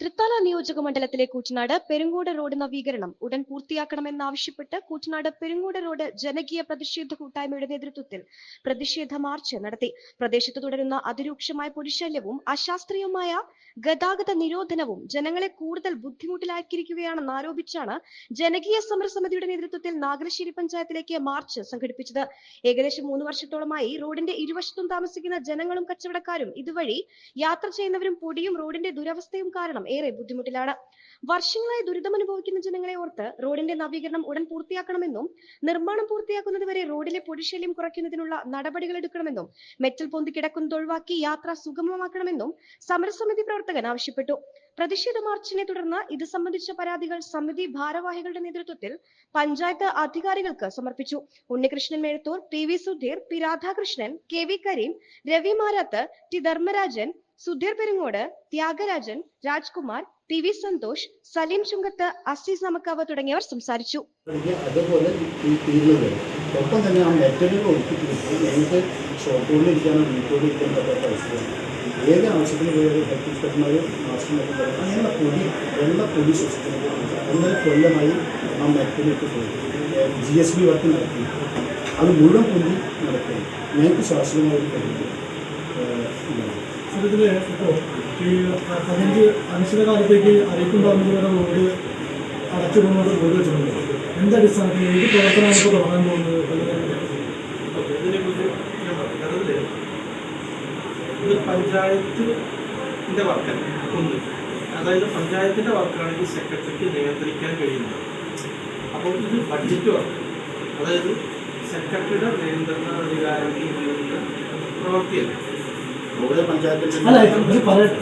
തൃത്താല നിയോജക മണ്ഡലത്തിലെ കൂറ്റനാട് പെരുങ്ങോട് റോഡ് നവീകരണം ഉടൻ പൂർത്തിയാക്കണമെന്നാവശ്യപ്പെട്ട് കൂറ്റനാട് പെരുങ്ങോട് റോഡ് ജനകീയ പ്രതിഷേധ കൂട്ടായ്മയുടെ നേതൃത്വത്തിൽ പ്രതിഷേധ മാർച്ച് നടത്തി. പ്രദേശത്ത് തുടരുന്ന അതിരൂക്ഷമായ പൊടിശല്യവും അശാസ്ത്രീയമായ ഗതാഗത നിരോധനവും ജനങ്ങളെ കൂടുതൽ ബുദ്ധിമുട്ടിലാക്കിയിരിക്കുകയാണെന്ന് ആരോപിച്ചാണ് ജനകീയ സമരസമിതിയുടെ നേതൃത്വത്തിൽ നാഗലശ്ശേരി പഞ്ചായത്തിലേക്ക് മാർച്ച് സംഘടിപ്പിച്ചത്. ഏകദേശം മൂന്ന് വർഷത്തോളമായി റോഡിന്റെ ഇരുവശത്തും താമസിക്കുന്ന ജനങ്ങളും കച്ചവടക്കാരും ഇതുവഴി യാത്ര ചെയ്യുന്നവരും പൊടിയും റോഡിന്റെ ദുരവസ്ഥയും കാരണം ഏറെ ബുദ്ധിമുട്ടിലാണ്. വർഷങ്ങളായി ദുരിതമനുഭവിക്കുന്ന ജനങ്ങളെ ഓർത്ത് റോഡിന്റെ നവീകരണം ഉടൻ പൂർത്തിയാക്കണമെന്നും നിർമ്മാണം പൂർത്തിയാക്കുന്നതുവരെ റോഡിലെ പൊടിശല്യം കുറയ്ക്കുന്നതിനുള്ള നടപടികൾ എടുക്കണമെന്നും മെറ്റൽ പൊന്തി കിടക്കുന്നത് ഒഴിവാക്കി യാത്ര സുഗമമാക്കണമെന്നും സമരസമിതി പ്രവർത്തകൻ ആവശ്യപ്പെട്ടു. പ്രതിഷേധ മാർച്ചിനെ തുടർന്ന് ഇത് സംബന്ധിച്ച പരാതികൾ സമിതി ഭാരവാഹികളുടെ നേതൃത്വത്തിൽ പഞ്ചായത്ത് അധികാരികൾക്ക് സമർപ്പിച്ചു. Unnikrishnan Mezhathur P V Sudheer P Radhakrishnan K V Kareem Ravi Marath T Dharmarajan Sudheer Perungode Thyagarajan Rajkumar P V Santhosh Saleem Chungath Azeez Namakkav തുടങ്ങിയവർ സംസാരിച്ചു. ഒപ്പം തന്നെ ആ മെറ്റലുകൾ ഒതുക്കിയിട്ട് പൊടി പൊടി ആ മെറ്റലിട്ട് പോയി ജി എസ് ബി വർക്ക് നടത്തി അത് മുഴുവൻ പൊന്തി നടക്കുന്നു. ഞങ്ങൾക്ക് ശാസ്ത്രീയമായിട്ട് ഒരു ഇതിൽ ഇപ്പോൾ ഈ പതിനഞ്ച് അനിശ്ചിതകാലത്തേക്ക് അറിയിപ്പുണ്ടാകുന്നതുവരെ റോഡ് അടച്ചുകൊണ്ടുള്ള റോഡ് വെച്ചിട്ടുണ്ട്. എന്തടിസ്ഥാനത്തിൽ ഏത് പ്രവർത്തനമാണ് ഇപ്പോൾ തുടങ്ങാൻ പോകുന്നത്? ഇത് പഞ്ചായത്തിന്റെ വർക്കല്ല ഒന്ന്. അതായത് പഞ്ചായത്തിന്റെ വർക്കാണെങ്കിൽ സെക്രട്ടറിക്ക് നിയന്ത്രിക്കാൻ കഴിയുന്നത്. അപ്പോൾ ഇത് ബഡ്ജറ്റ് വർക്ക് അതായത് സെക്രട്ടറിയുടെ നിയന്ത്രണ അധികാരത്തിൽ വരുന്ന റോഡ് അല്ല ഇത് പറയട്ടെ.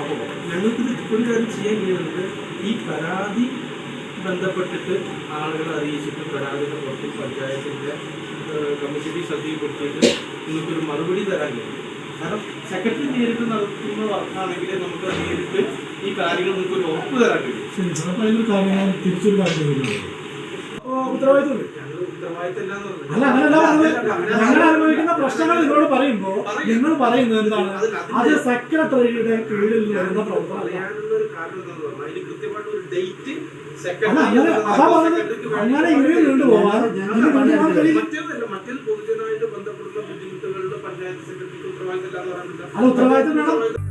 അപ്പോൾ ഞങ്ങൾക്ക് ഇത് ഒരു കാര്യം ചെയ്യാൻ കഴിയുന്നത് ഈ പരാതി ബന്ധപ്പെട്ടിട്ട് ആളുകളെ അറിയിച്ചിട്ട് പരാതിയുടെ പുറത്തിൽ പഞ്ചായത്തിന്റെ കമ്മിറ്റി ശ്രദ്ധയിൽപ്പെടുത്തിയിട്ട് നിങ്ങൾക്കൊരു മറുപടി തരാൻ കഴിയും. കാരണം സെക്രട്ടറി നേരിട്ട് നടത്തുന്ന വർക്കാണെങ്കിൽ നമുക്ക് നേരിട്ട് ഈ കാര്യങ്ങൾ നിങ്ങൾക്ക് ഒരു ഉറപ്പ് തരാൻ കഴിയും. ശരി സാർ അപ്പോൾ അതിലൊരു കാര്യം തിരിച്ചൊരു കാര്യം ചോദിക്കുന്നത് അല്ല അങ്ങനല്ല പറഞ്ഞത് ഞങ്ങൾ അനുഭവിക്കുന്ന പ്രശ്നങ്ങൾ നിങ്ങളോട് പറയുമ്പോൾ നിങ്ങൾ പറയുന്നത് എന്താണ്? അത് സെക്രട്ടറിയുടെ കീഴിൽ വരുന്ന പ്രവർത്തനം അല്ല അതാ പറഞ്ഞത്. അങ്ങനെ ഇവരെ കൊണ്ടുപോകാൻ മറ്റൊരു പൊതുജനമായിട്ട് ബന്ധപ്പെടുന്ന ബുദ്ധിമുട്ടുകളുടെ പഞ്ചായത്ത് സെക്രട്ടറിക്ക് ഉത്തരവാദിത്തം ഇല്ലാന്ന് പറഞ്ഞില്ല അത് ഉത്തരവാദിത്തം വേണം.